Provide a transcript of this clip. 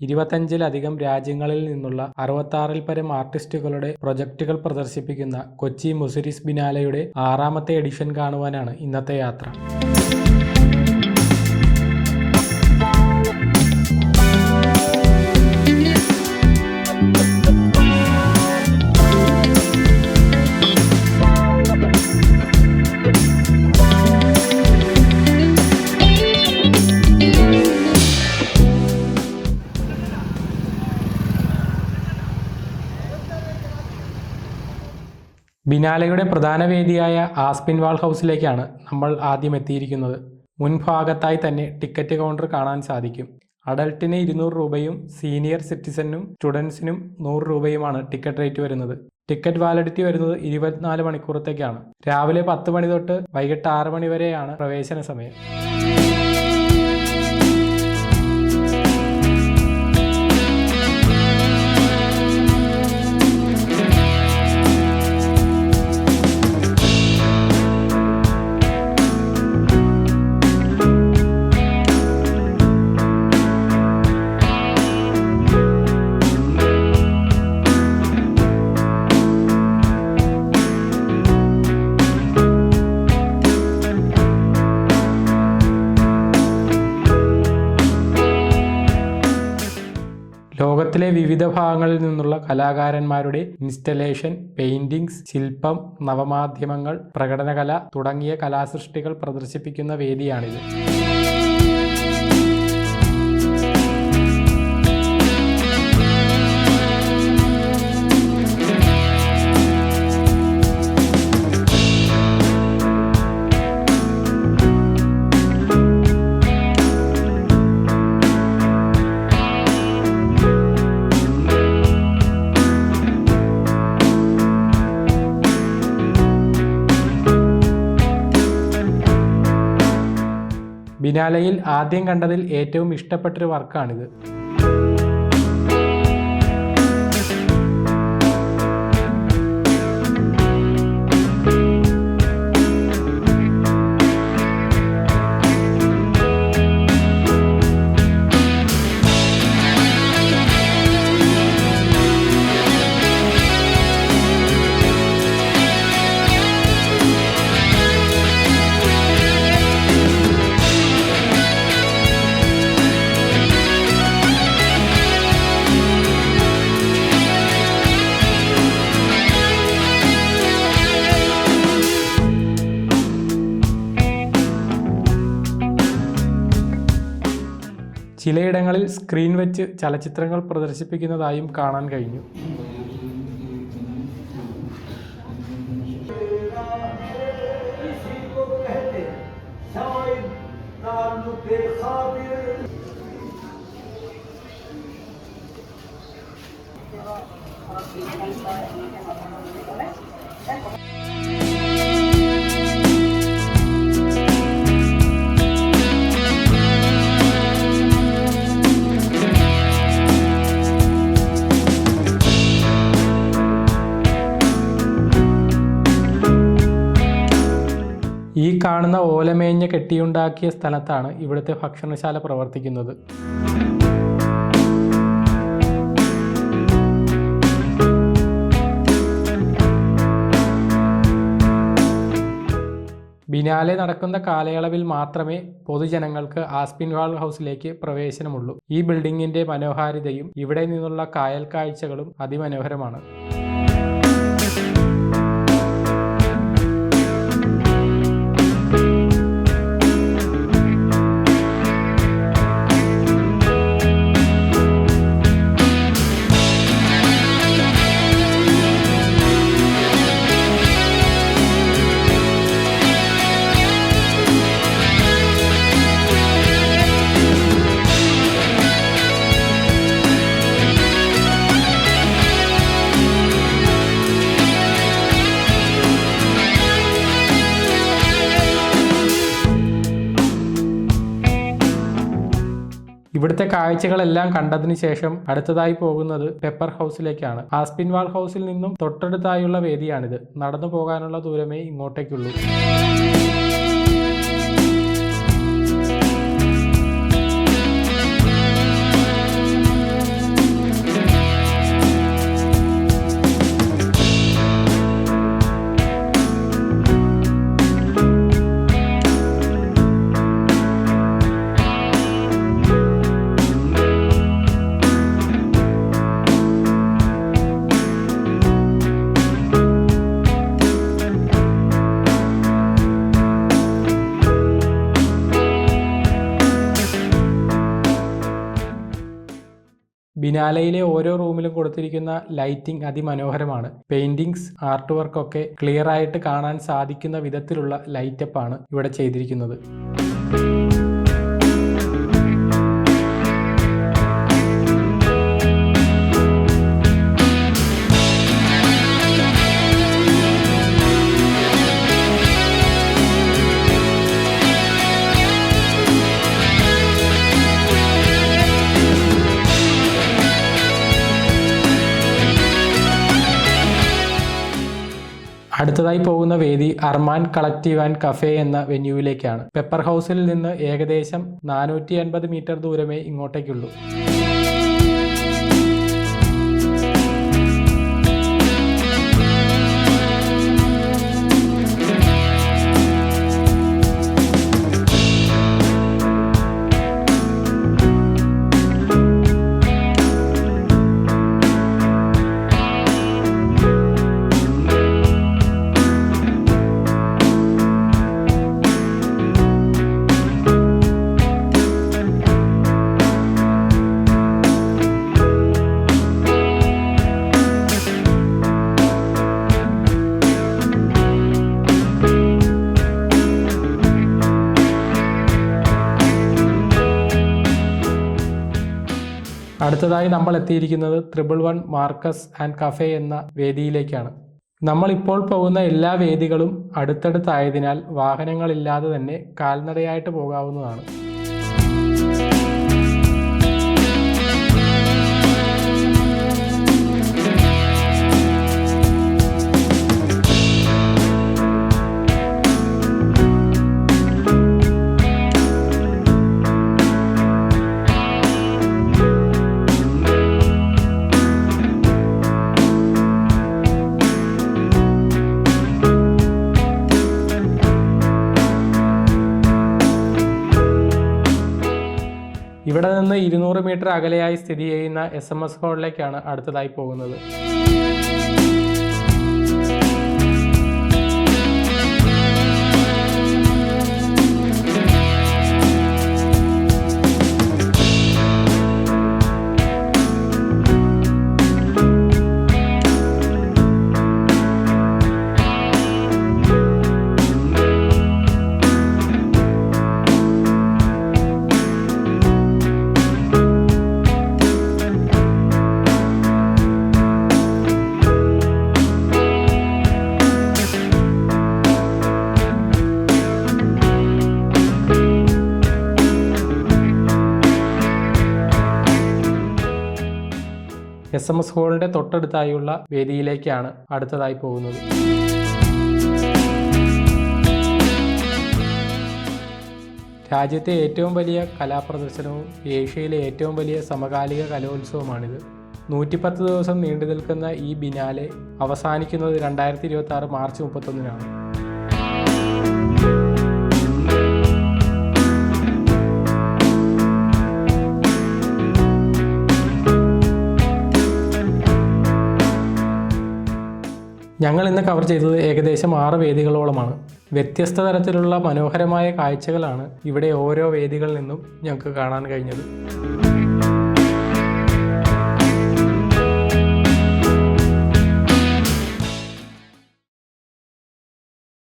ഇരുപത്തഞ്ചിലധികം രാജ്യങ്ങളിൽ നിന്നുള്ള അറുപത്താറിൽ പരം ആർട്ടിസ്റ്റുകളുടെ പ്രൊജക്ടുകൾ പ്രദർശിപ്പിക്കുന്ന കൊച്ചി മുസിരിസ് ബിനാലയുടെ ആറാമത്തെ എഡിഷൻ കാണുവാനാണ് ഇന്നത്തെ യാത്ര. ബിനാലയുടെ പ്രധാന വേദിയായ ആസ്പിൻവാൾ ഹൗസിലേക്കാണ് നമ്മൾ ആദ്യം എത്തിയിരിക്കുന്നത്. മുൻഭാഗത്തായി തന്നെ ടിക്കറ്റ് കൗണ്ടർ കാണാൻ സാധിക്കും. അഡൾട്ടിന് ഇരുന്നൂറ് രൂപയും സീനിയർ സിറ്റിസനും സ്റ്റുഡൻസിനും നൂറ് രൂപയുമാണ് ടിക്കറ്റ് റേറ്റ് വരുന്നത്. ടിക്കറ്റ് വാലിഡിറ്റി വരുന്നത് ഇരുപത്തിനാല് മണിക്കൂറത്തേക്കാണ്. രാവിലെ പത്ത് മണി തൊട്ട് വൈകിട്ട് ആറ് മണി വരെയാണ് പ്രവേശന സമയം. ലോകത്തിലെ വിവിധ ഭാഗങ്ങളിൽ നിന്നുള്ള കലാകാരന്മാരുടെ ഇൻസ്റ്റലേഷൻ പെയിന്റിംഗ്സ് ശില്പം നവമാധ്യമങ്ങൾ പ്രകടനകല തുടങ്ങിയ കലാസൃഷ്ടികൾ പ്രദർശിപ്പിക്കുന്ന വേദിയാണിത്. ബിനാലയിൽ ആദ്യം കണ്ടതിൽ ഏറ്റവും ഇഷ്ടപ്പെട്ടൊരു വർക്കാണിത്. ചിലയിടങ്ങളിൽ സ്ക്രീൻ വെച്ച് ചലച്ചിത്രങ്ങൾ പ്രദർശിപ്പിക്കുന്നതായും കാണാൻ കഴിഞ്ഞു Thank you. കാണുന്ന ഓലമേഞ്ഞ കെട്ടിയുണ്ടാക്കിയ സ്ഥലത്താണ് ഇവിടുത്തെ ഭക്ഷണശാല പ്രവർത്തിക്കുന്നത്. ബിനാലെ നടക്കുന്ന കാലയളവിൽ മാത്രമേ പൊതുജനങ്ങൾക്ക് ആസ്പിൻവാൾ ഹൗസിലേക്ക് പ്രവേശനമുള്ളൂ. ഈ ബിൽഡിങ്ങിന്റെ മനോഹാരിതയും ഇവിടെ നിന്നുള്ള കായൽ കാഴ്ചകളും അതിമനോഹരമാണ്. ഇവിടുത്തെ കാഴ്ചകളെല്ലാം കണ്ടതിന് ശേഷം അടുത്തതായി പോകുന്നത് പെപ്പർ ഹൗസിലേക്കാണ്. ആസ്പിൻവാൾ ഹൗസിൽ നിന്നും തൊട്ടടുത്തായുള്ള വേദിയാണിത്. നടന്നു പോകാനുള്ള ദൂരമേ ഇങ്ങോട്ടേക്കുള്ളൂ. ബിനാലയിലെ ഓരോ റൂമിലും കൊടുത്തിരിക്കുന്ന ലൈറ്റിംഗ് അതിമനോഹരമാണ്. പെയിന്റിങ്സ് ആർട്ട് വർക്കൊക്കെ ക്ലിയർ ആയിട്ട് കാണാൻ സാധിക്കുന്ന വിധത്തിലുള്ള ലൈറ്റപ്പാണ് ഇവിടെ ചെയ്തിരിക്കുന്നത്. അടുത്തതായി പോകുന്ന വേദി അർമാൻ കളക്റ്റീവ് ആൻഡ് കഫേ എന്ന വെന്യൂവിലേക്കാണ്. പെപ്പർ ഹൗസിൽ നിന്ന് ഏകദേശം നാനൂറ്റി മീറ്റർ ദൂരമേ ഇങ്ങോട്ടേക്കുള്ളൂ. അടുത്തതായി നമ്മൾ എത്തിയിരിക്കുന്നത് triple one Marcus and cafe എന്ന വേദിയിലേക്കാണ്. നമ്മൾ ഇപ്പോൾ പോകുന്ന എല്ലാ വേദികളും അടുത്തടുത്തായതിനാൽ വാഹനങ്ങളില്ലാതെ തന്നെ കാൽനടയായിട്ട് പോകാവുന്നതാണ്. ഇവിടെ നിന്ന് ഇരുന്നൂറ് മീറ്റർ അകലെയായി സ്ഥിതി ചെയ്യുന്ന എസ് എം എസ് ഹോളിലേക്കാണ് അടുത്തതായി പോകുന്നത്. എസ് എം എസ് ഹോളിന്റെ തൊട്ടടുത്തായുള്ള വേദിയിലേക്കാണ് അടുത്തതായി പോകുന്നത്. രാജ്യത്തെ ഏറ്റവും വലിയ കലാപ്രദർശനവും ഏഷ്യയിലെ ഏറ്റവും വലിയ സമകാലിക കലോത്സവമാണിത്. നൂറ്റിപ്പത്ത് ദിവസം നീണ്ടു നിൽക്കുന്ന ഈ ബിനാലെ അവസാനിക്കുന്നത് രണ്ടായിരത്തി ഇരുപത്തി ആറ് മാർച്ച് മുപ്പത്തൊന്നിനാണ്. ഞങ്ങൾ ഇന്ന് കവർ ചെയ്തത് ഏകദേശം ആറ് വേദികളോളമാണ്. വ്യത്യസ്ത തരത്തിലുള്ള മനോഹരമായ കാഴ്ചകളാണ് ഇവിടെ ഓരോ വേദികളിൽ നിന്നും ഞങ്ങൾക്ക് കാണാൻ കഴിഞ്ഞത്.